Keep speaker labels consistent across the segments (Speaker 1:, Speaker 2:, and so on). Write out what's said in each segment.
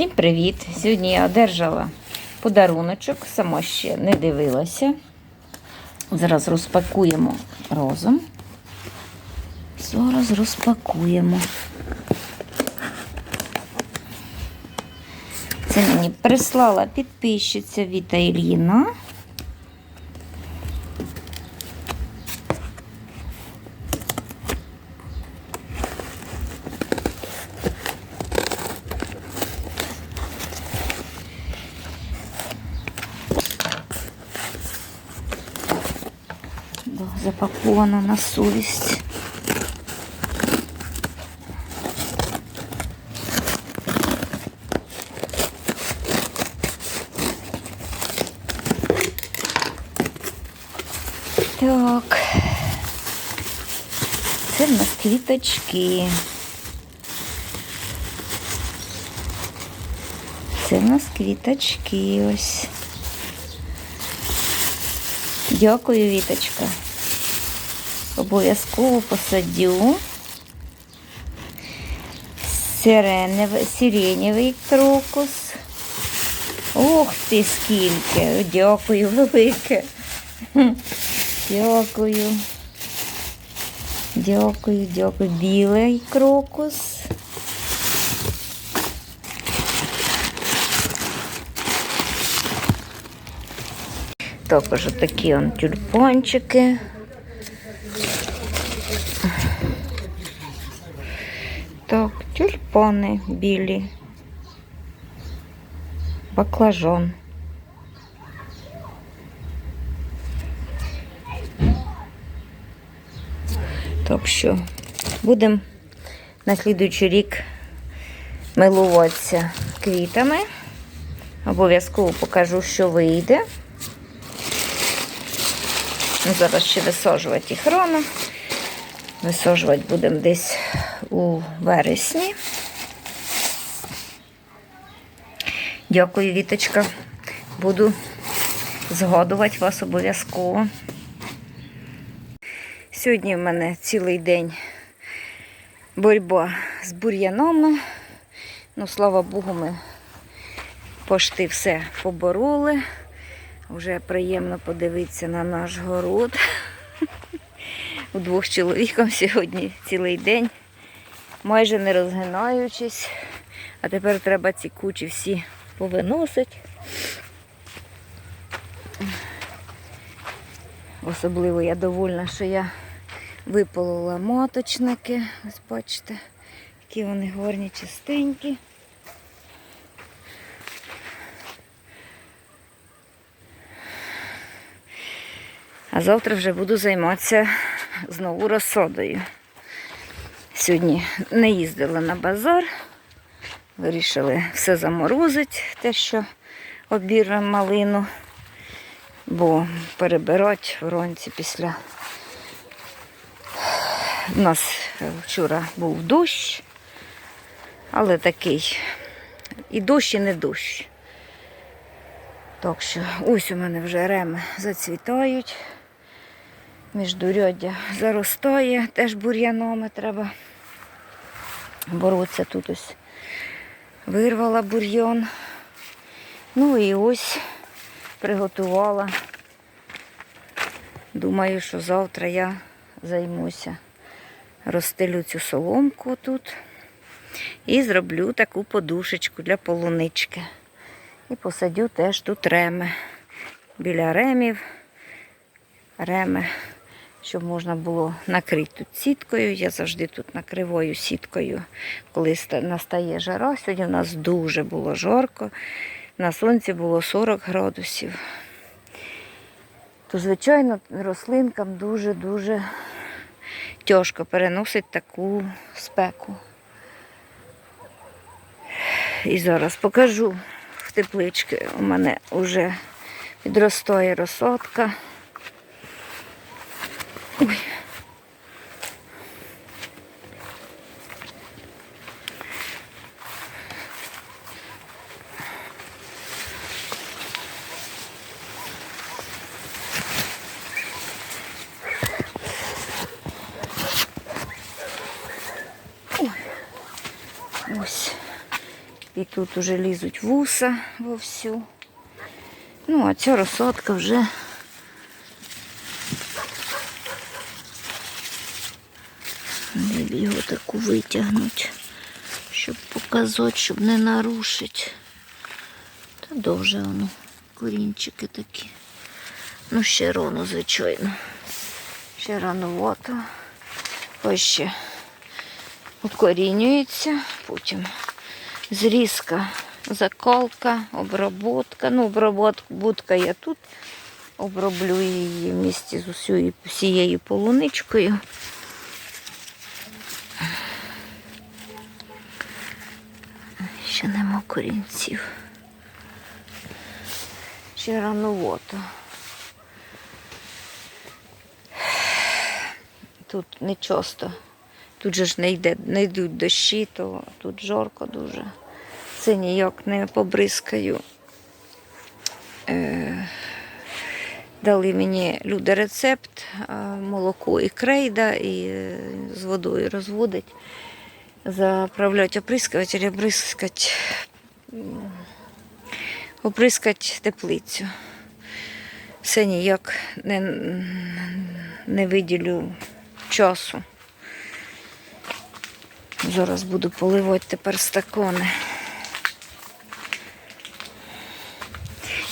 Speaker 1: Всім привіт! Сьогодні я одержала подаруночок, сама ще не дивилася. Зараз розпакуємо розом. Зараз розпакуємо. Це мені прислала підписчиця Віта Ільїна. Да, запакована на совість. Так. Це в нас квіточки. Це в нас квіточки ось. Дякую, Віточка. Обов'язково посадю. Сиреневий, крокус. Ох ти скільки! Дякую велике. Дякую. Дякую, дякую. Білий крокус. Також такі он тюльпанчики. Так, тюльпани білі. Баклажан. Так що будемо на слідуючий рік милуватися квітами. Обов'язково покажу, що вийде. Ну, Зараз ще висаджувати їх рано. Висаджувати будемо десь у вересні. Дякую, Віточка. Буду згадувати вас обов'язково. Сьогодні в мене цілий день боротьба з бур'янами. Ну, слава Богу, ми пошти все побороли. Вже приємно подивитися на наш город. Удвох з чоловіком сьогодні цілий день, майже не розгинаючись. А тепер треба ці кучі всі повиносити. Особливо я довольна, що я виполола моточники. Ось бачите, які вони гарні, чистенькі. А завтра вже буду займатися знову розсадою. Сьогодні не їздила на базар, вирішили все заморозити, те, що обірвемо малину, бо перебирати вранці після. У нас вчора був дощ, але такий і дощ, і не дощ. Так що ось у мене вже реми зацвітають. Міждуряддя заростає, теж бур'янами треба боротися. Тут ось вирвала бур'ян. Ну і ось приготувала. Думаю, що завтра я займуся. Розстелю цю соломку тут і зроблю таку подушечку для полунички. І посадю теж тут реми. Біля ремів реми, щоб можна було накрити тут сіткою. Я завжди тут накриваю сіткою, коли настає жара. Сьогодні у нас дуже було жарко. На сонці було 40 градусів. То, звичайно, рослинкам дуже-дуже тяжко переносить таку спеку. І зараз покажу в тепличці. У мене вже підростає розсадка. Ой. Ось. І тут уже лізуть вуса вовсю. Ну, а ця розсадка вже де б його таку витягнути, щоб показати, щоб не нарушити. Та довже воно, корінчики такі. Ну, ще рано, звичайно. Ще рановато. Ось ще укорінюється, потім зрізка, закалка, оброботка. Ну, оброботка я тут оброблю її в місті з усією, всією полуничкою. Ще нема корінців. Ще рановато. Тут не часто. Тут же ж не, йде, не йдуть дощі, то тут жарко дуже. Це ніяк не побризкаю. Е, дали мені люди рецепт, молоко і крейда, і е, з водою розводить. Заправлять оприскуватель, оприскать, оприскать теплицю. Все ніяк не, не виділю часу. Зараз буду поливати тепер стакони.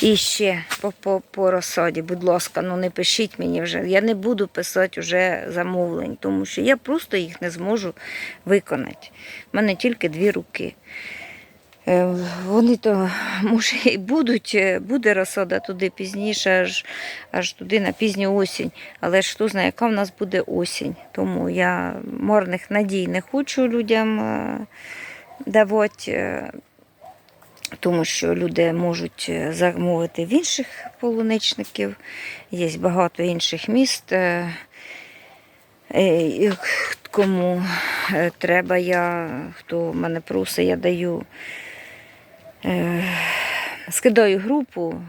Speaker 1: І ще по, по, по розсаді, будь ласка, ну не пишіть мені вже. Я не буду писати вже замовлень, тому що я просто їх не зможу виконати. У мене тільки дві руки. Е, Вони то, може, і будуть, е, буде розсада туди пізніше, аж, аж туди на пізню осінь. Але ж хто знає, яка в нас буде осінь. Тому я марних надій не хочу людям е, давати, тому що люди можуть е, замовити в інших полуничників. Є багато інших міст. е, е, Кому треба, я, хто мене просить, я даю. Скидаю групу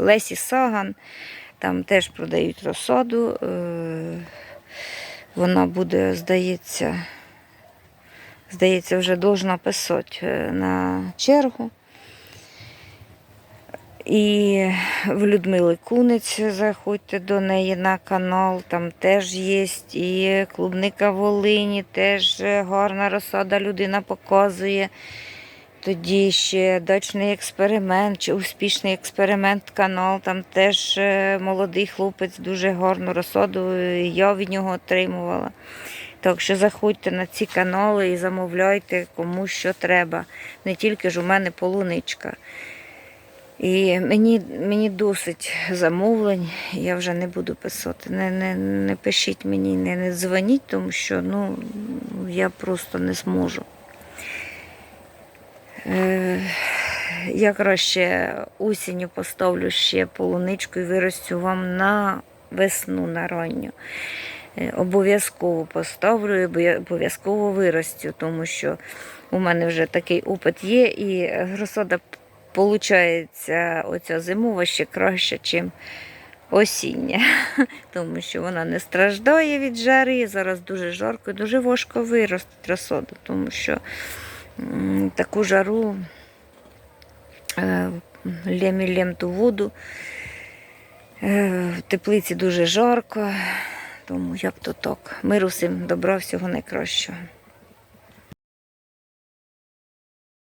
Speaker 1: Лесі Саган, там теж продають розсаду. Вона буде, здається, здається, вже должна писати е, на чергу. І в Людмили Кунець заходьте до неї на канал, там теж є. І клубника Волині, теж гарна розсада людина показує. Тоді ще дачний експеримент чи успішний експеримент канал. Там теж е, молодий хлопець дуже гарну розсаду. Я від нього отримувала. Так що заходьте на ці канали і замовляйте кому що треба. Не тільки ж у мене полуничка. І мені, мені досить замовлень, я вже не буду писати. Не, не, не пишіть мені, не, не дзвоніть, тому що ну, я просто не зможу. Е, я краще осінню поставлю ще полуничку і виростю вам на весну на ранню. Е, Обов'язково поставлю і обов'я- обов'язково виростю, тому що у мене вже такий опит є, і розсада получається оця зимова ще краще, ніж осіння. Тому що вона не страждає від жари. Зараз дуже жарко і дуже важко виростити розсаду, тому що таку жару е, лєм-лєм ту воду. Е, В теплиці дуже жарко, тому як то так. Миру всім добра, всього найкращого.